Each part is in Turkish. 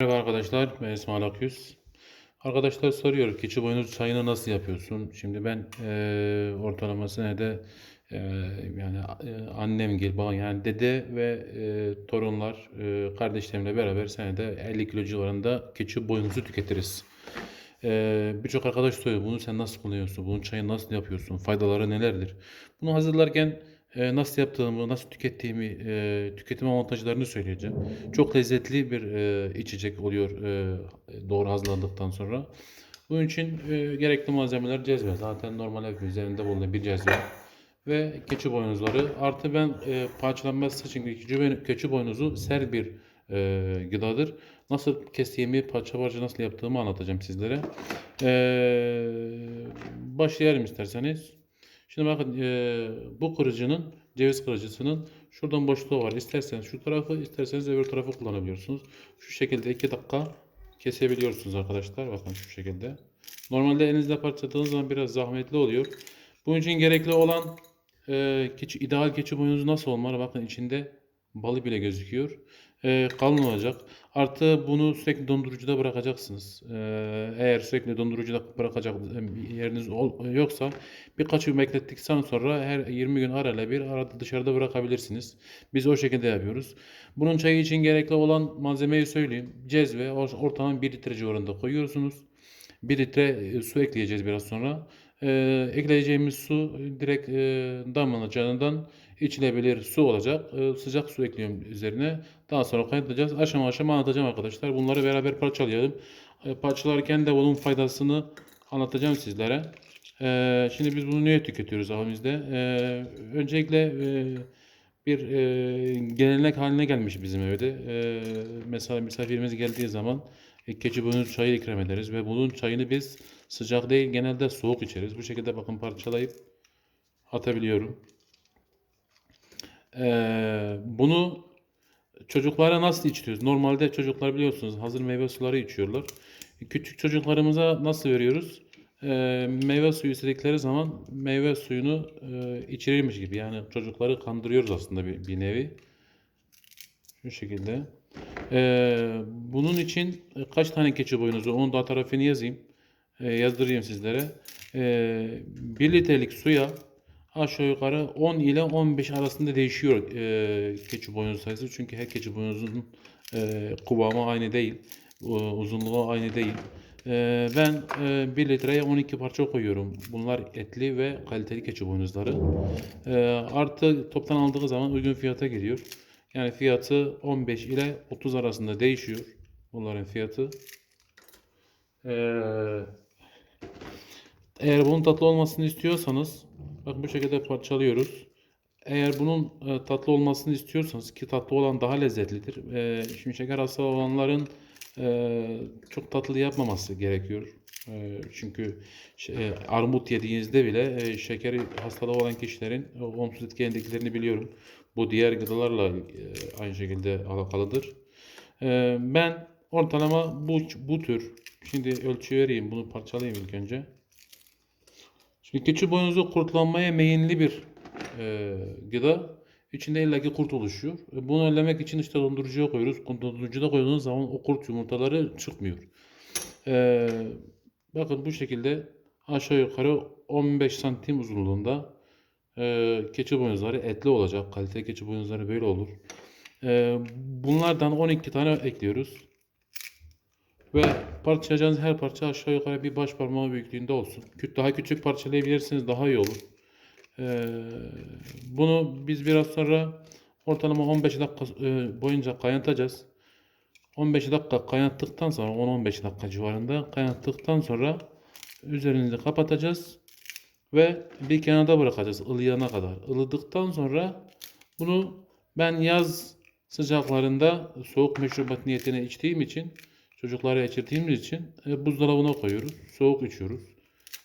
Merhaba arkadaşlar, ben İsmail Akyüz. Arkadaşlar soruyor, keçi boynuzu çayını nasıl yapıyorsun? Şimdi ben eee ortalama senede eee yani annem gibi, babam yani dede ve eee, torunlar, eee, kardeşlerimle beraber senede 50 kilo civarında keçi boynuzu tüketiriz. Eee, birçok arkadaş soruyor, bunu sen nasıl kullanıyorsun? Bunun çayını nasıl yapıyorsun? Faydaları nelerdir? Bunu hazırlarken eee, nasıl yaptığımı, nasıl tükettiğimi, eee, tüketim avantajlarını söyleyeceğim. Çok lezzetli bir eee, içecek oluyor eee, doğru hazırlandıktan sonra. Bunun için eee, gerekli malzemeler cezve. Zaten normal ev üzerinde bulunan bir cezve. Ve keçi boynuzları. Artı ben eee parçalanmaz çünkü keçi, keçi boynuzu ser bir eee, gıdadır. Nasıl kestiğimi, parça parça nasıl yaptığımı anlatacağım sizlere. Eee başlayalım isterseniz. Şimdi bakın eee, bu kırıcının, ceviz kırıcısının şuradan boşluğu var. İsterseniz şu tarafı, isterseniz öbür tarafı kullanabiliyorsunuz. Şu şekilde 2 dakika kesebiliyorsunuz arkadaşlar. Bakın şu şekilde. Normalde elinizle parçaladığınız zaman biraz zahmetli oluyor. Bunun için gerekli olan eee keçi, ideal keçi boynuzu nasıl olmalı? Bakın içinde balı bile gözüküyor. Eee, kalın olacak. Artı bunu sürekli dondurucuda bırakacaksınız. Eee, eğer sürekli dondurucuda bırakacak yeriniz ol- yoksa birkaç gün beklettikten sonra her 20 gün arayla bir arada dışarıda bırakabilirsiniz. Biz o şekilde yapıyoruz. Bunun çayı için gerekli olan malzemeyi söyleyeyim. Cezve or- ortalama 1 litre civarında koyuyorsunuz. 1 litre e, su ekleyeceğiz biraz sonra. Ee, ekleyeceğimiz su e, direkt e, damlacağından içilebilir su olacak. Ee, sıcak su ekliyorum üzerine. Daha sonra kaynatacağız. Aşama aşama anlatacağım arkadaşlar. Bunları beraber parçalayalım. Ee, parçalarken de bunun faydasını anlatacağım sizlere. Ee, şimdi biz bunu niye tüketiyoruz evimizde? Ee, öncelikle e, bir e, gelenek haline gelmiş bizim evde. E, mesela misafirimiz geldiği zaman e, keçi boynuzu çayı ikram ederiz ve bunun çayını biz sıcak değil genelde soğuk içeriz. Bu şekilde bakın parçalayıp atabiliyorum. E, bunu çocuklara nasıl içiriyoruz? Normalde çocuklar biliyorsunuz hazır meyve suları içiyorlar. Küçük çocuklarımıza nasıl veriyoruz? Ee, meyve suyu istedikleri zaman meyve suyunu e, içirirmiş gibi. Yani çocukları kandırıyoruz aslında bir, bir nevi. Şu şekilde. Ee, bunun için e, kaç tane keçi boynuzu? Onun da tarafını yazayım. Ee, yazdırayım sizlere. Ee, 1 litrelik suya aşağı yukarı 10 ile 15 arasında değişiyor e, keçi boynuzu sayısı. Çünkü her keçi boynuzunun e, kıvamı aynı değil. u- Uzunluğu aynı değil. E, ben e, 1 litreye 12 parça koyuyorum. Bunlar etli ve kaliteli keçi boynuzları. E, artı toptan aldığı zaman uygun fiyata geliyor. Yani fiyatı 15 ile 30 arasında değişiyor. Bunların fiyatı. Eee eğer bunun tatlı olmasını istiyorsanız bak bu şekilde parçalıyoruz. Eğer bunun e, tatlı olmasını istiyorsanız ki tatlı olan daha lezzetlidir. E, şimdi şeker hastalığı olanların e, çok tatlı yapmaması gerekiyor. E, çünkü şey, e, armut yediğinizde bile e, şekeri hastalığı olan kişilerin e, olumsuz etkilendiğini biliyorum. Bu diğer gıdalarla e, aynı şekilde alakalıdır. E, ben ortalama bu bu tür şimdi ölçü vereyim bunu parçalayayım ilk önce. Şimdi keçi boynuzu kurtlanmaya meyilli bir e, gıda. İçinde illaki kurt oluşuyor. E, bunu önlemek için işte dondurucuya koyuyoruz. Dondurucuda koyduğunuz zaman o kurt yumurtaları çıkmıyor. E, bakın bu şekilde aşağı yukarı 15 santim uzunluğunda e, keçi boynuzları etli olacak. Kaliteli keçi boynuzları böyle olur. E, bunlardan 12 tane ekliyoruz. Ve parçalayacağınız her parça aşağı yukarı bir baş parmağı büyüklüğünde olsun. Daha küçük parçalayabilirsiniz daha iyi olur. Ee, bunu biz biraz sonra ortalama 15 dakika e, boyunca kaynatacağız. 15 dakika kaynattıktan sonra 10-15 dakika civarında kaynattıktan sonra üzerini kapatacağız ve bir kenarda bırakacağız ılıyana kadar. Ilıdıktan sonra bunu ben yaz sıcaklarında soğuk meşrubat niyetine içtiğim için çocuklara içirdiğimiz için e, buzdolabına koyuyoruz. Soğuk içiyoruz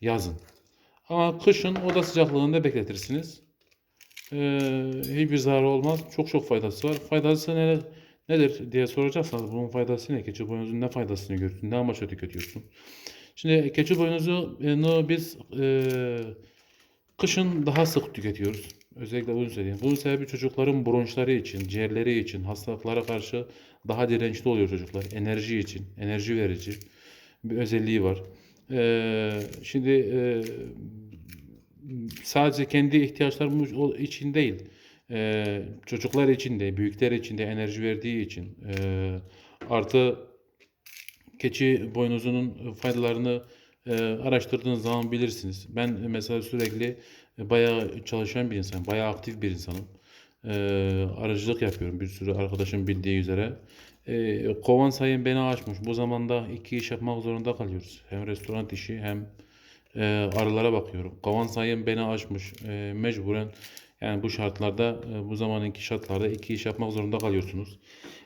yazın. Ama kışın oda sıcaklığında bekletirsiniz. Ee, hiçbir zararı olmaz. Çok çok faydası var. Faydası ne, nedir diye soracaksanız bunun faydası ne? Keçi boynuzunun ne faydasını görüyorsun? Ne amaçla tüketiyorsun? Şimdi keçi boynuzunu biz e, Kışın daha sık tüketiyoruz. Özellikle uzun süre. Bunun sebebi çocukların bronşları için, ciğerleri için, hastalıklara karşı daha dirençli oluyor çocuklar. Enerji için, enerji verici bir özelliği var. Ee, şimdi e, sadece kendi ihtiyaçlarımız için değil, e, çocuklar için de, büyükler için de enerji verdiği için e, artı keçi boynuzunun faydalarını e, araştırdığınız zaman bilirsiniz. Ben mesela sürekli e, bayağı çalışan bir insanım, bayağı aktif bir insanım. E, aracılık yapıyorum bir sürü arkadaşım bildiği üzere. E, kovan sayım beni aşmış. Bu zamanda iki iş yapmak zorunda kalıyoruz. Hem restoran işi hem e, arılara bakıyorum. Kovan sayım beni aşmış. E, mecburen yani bu şartlarda, e, bu zamanınki şartlarda iki iş yapmak zorunda kalıyorsunuz.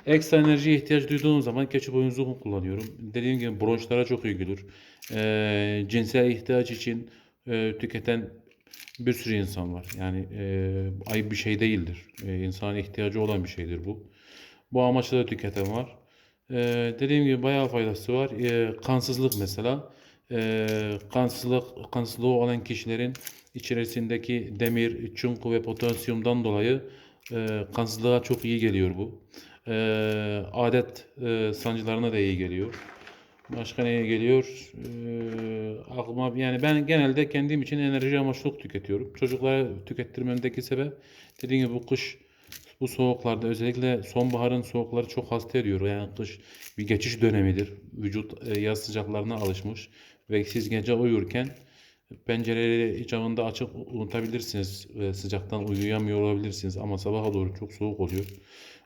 Ekstra enerjiye ihtiyaç duyduğum zaman keçi boynuzu kullanıyorum. Dediğim gibi bronşlara çok iyi gelir. E, cinsel ihtiyaç için e, tüketen bir sürü insan var. Yani e, ayıp bir şey değildir. E, insanın ihtiyacı olan bir şeydir bu. Bu amaçla da tüketen var. E, dediğim gibi bayağı faydası var. E, kansızlık mesela. E, kansızlık, kansızlığı olan kişilerin içerisindeki demir, çinko ve potasyumdan dolayı e, kansızlığa çok iyi geliyor bu. E, adet e, sancılarına da iyi geliyor. Başka neye geliyor? Ee, aklıma yani ben genelde kendim için enerji amaçlı tüketiyorum. Çocuklara tükettirmemdeki sebep dediğim gibi bu kış bu soğuklarda özellikle sonbaharın soğukları çok hasta ediyor. Yani kış bir geçiş dönemidir. Vücut e, yaz sıcaklarına alışmış ve siz gece uyurken pencereleri icabında açık unutabilirsiniz. E, sıcaktan uyuyamıyor olabilirsiniz ama sabaha doğru çok soğuk oluyor.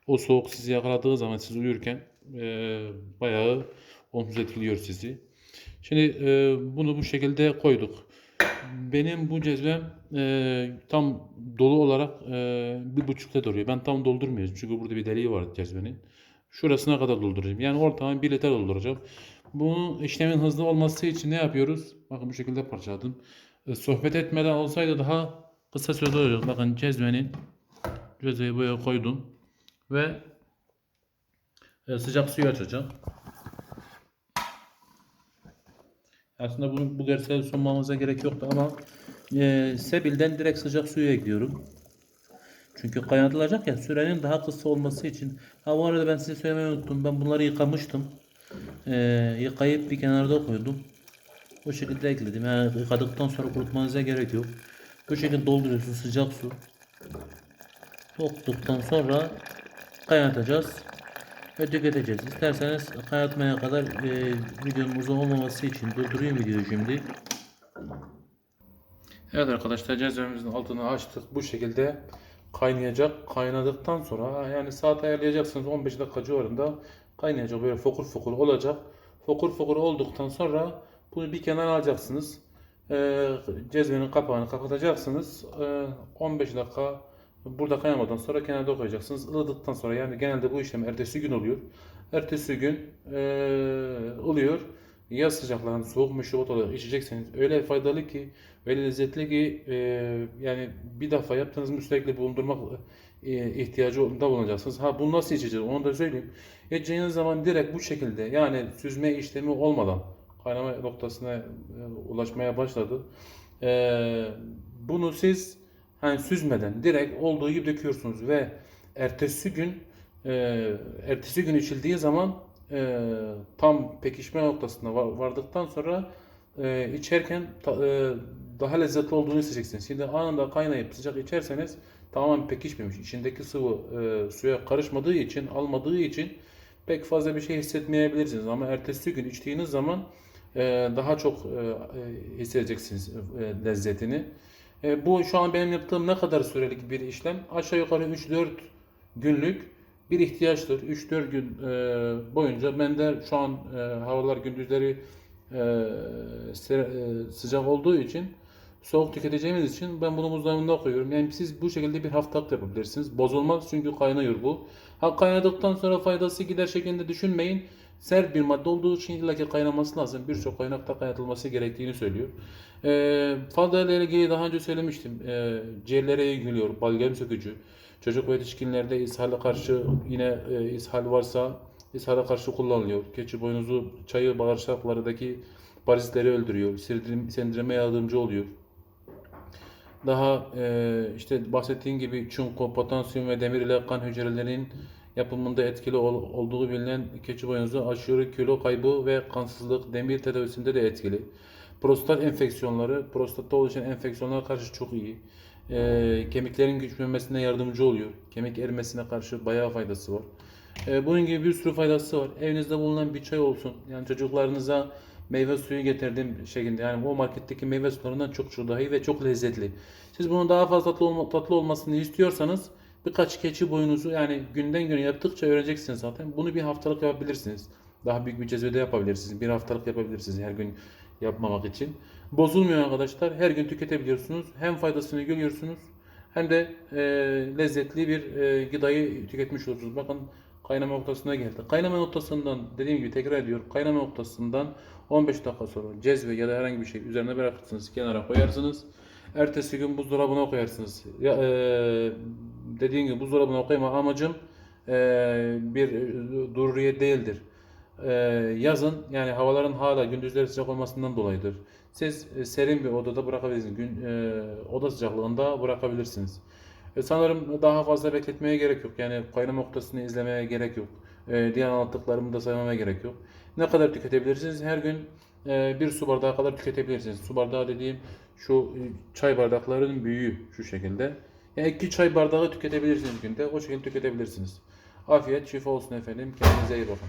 O soğuk sizi yakaladığı zaman siz uyurken e, bayağı olumsuz etkiliyor sizi. Şimdi e, bunu bu şekilde koyduk. Benim bu cezvem e, tam dolu olarak e, bir buçuk litre duruyor. Ben tam doldurmuyorum çünkü burada bir deliği var cezvenin. Şurasına kadar dolduracağım. Yani ortalama bir litre dolduracağım. Bu işlemin hızlı olması için ne yapıyoruz? Bakın bu şekilde parçaladım. E, sohbet etmeden olsaydı daha kısa sürede olacak. Bakın cezvenin cezveyi buraya koydum ve e, sıcak suyu açacağım. Aslında bunu bu görsel sunmamıza gerek yoktu ama e, Sebil'den direkt sıcak suyu ekliyorum. Çünkü kaynatılacak ya sürenin daha kısa olması için. Ha bu arada ben size söylemeyi unuttum. Ben bunları yıkamıştım. E, yıkayıp bir kenarda koydum. Bu şekilde ekledim. Yani yıkadıktan sonra kurutmanıza gerek yok. Bu şekilde dolduruyorsunuz sıcak su. Soğuttuktan sonra kaynatacağız ve tüketeceğiz. İsterseniz kaynatmaya kadar e, videonun uzun olmaması için durdurayım videoyu şimdi. Evet arkadaşlar cezvemizin altını açtık. Bu şekilde kaynayacak. Kaynadıktan sonra yani saat ayarlayacaksınız 15 dakika civarında kaynayacak. Böyle fokur fokur olacak. Fokur fokur olduktan sonra bunu bir kenara alacaksınız. Ee, cezvenin kapağını kapatacaksınız. Ee, 15 dakika burada kaynamadan sonra kenarda koyacaksınız. Ilıdıktan sonra yani genelde bu işlem ertesi gün oluyor. Ertesi gün ee, oluyor. Yaz sıcaklarında soğuk meşrubat olarak içecekseniz öyle faydalı ki öyle lezzetli ki e, yani bir defa yaptığınız mı sürekli bulundurmak e, ihtiyacında bulunacaksınız. Ha bunu nasıl içeceğiz onu da söyleyeyim. İçeceğiniz zaman direkt bu şekilde yani süzme işlemi olmadan kaynama noktasına e, ulaşmaya başladı. E, bunu siz hani süzmeden direkt olduğu gibi döküyorsunuz ve ertesi gün e, ertesi gün içildiği zaman e, tam pekişme noktasına va- vardıktan sonra e, içerken ta- e, daha lezzetli olduğunu hissedeceksiniz. Şimdi anında kaynayıp sıcak içerseniz tamamen pekişmemiş. İçindeki sıvı e, suya karışmadığı için, almadığı için pek fazla bir şey hissetmeyebilirsiniz. Ama ertesi gün içtiğiniz zaman e, daha çok e, e, hissedeceksiniz e, lezzetini. E, bu şu an benim yaptığım ne kadar sürelik bir işlem? Aşağı yukarı 3-4 günlük bir ihtiyaçtır. 3-4 gün e, boyunca ben de şu an e, havalar gündüzleri e, e, sıcak olduğu için soğuk tüketeceğimiz için ben bunu buzdolabında koyuyorum. Yani siz bu şekilde bir haftalık yapabilirsiniz. Bozulmaz çünkü kaynıyor bu. Ha kaynadıktan sonra faydası gider şeklinde düşünmeyin. Sert bir madde olduğu için illaki kaynaması lazım. Birçok kaynakta kaynatılması gerektiğini söylüyor. E, fazla ile ilgili daha önce söylemiştim. E, ciğerlere iyi. Balgam sökücü. Çocuk ve yetişkinlerde ishale karşı yine e, ishal varsa ishale karşı kullanılıyor. Keçi boynuzu çayı bağırsaklardaki parazitleri öldürüyor. Sindirim, sindirime yardımcı oluyor. Daha e, işte bahsettiğim gibi çinko, potasyum ve demir ile kan hücrelerinin yapımında etkili ol- olduğu bilinen keçi boynuzu aşırı kilo kaybı ve kansızlık demir tedavisinde de etkili. Prostat enfeksiyonları, prostatta oluşan enfeksiyonlara karşı çok iyi. E, kemiklerin güçlenmesine yardımcı oluyor. Kemik erimesine karşı bayağı faydası var. E, bunun gibi bir sürü faydası var. Evinizde bulunan bir çay olsun. Yani çocuklarınıza meyve suyu getirdiğim şekilde. Yani o marketteki meyve sularından çok çok daha iyi ve çok lezzetli. Siz bunun daha fazla tatlı, olma, tatlı olmasını istiyorsanız birkaç keçi boyunuzu yani günden güne yaptıkça öğreneceksiniz zaten. Bunu bir haftalık yapabilirsiniz. Daha büyük bir cezvede yapabilirsiniz. Bir haftalık yapabilirsiniz her gün yapmamak için. Bozulmuyor arkadaşlar. Her gün tüketebiliyorsunuz. Hem faydasını görüyorsunuz hem de e, lezzetli bir e, gıdayı tüketmiş olursunuz. Bakın kaynama noktasına geldi. Kaynama noktasından dediğim gibi tekrar ediyorum. Kaynama noktasından 15 dakika sonra cezve ya da herhangi bir şey üzerine bırakırsınız. Kenara koyarsınız. Ertesi gün buzdolabına koyarsınız. Ya, e, dediğim gibi buzdolabına koyma amacım e, bir dururiye değildir. E, yazın yani havaların hala gündüzleri sıcak olmasından dolayıdır. Siz e, serin bir odada bırakabilirsiniz. Gün, e, oda sıcaklığında bırakabilirsiniz. E, sanırım daha fazla bekletmeye gerek yok. Yani kaynama noktasını izlemeye gerek yok. E, diğer anlattıklarımı da saymama gerek yok. Ne kadar tüketebilirsiniz? Her gün e, bir su bardağı kadar tüketebilirsiniz. Su bardağı dediğim şu e, çay bardaklarının büyüğü şu şekilde. Yani iki çay bardağı tüketebilirsiniz günde. O şekilde tüketebilirsiniz. Afiyet, şifa olsun efendim. Kendinize iyi bakın.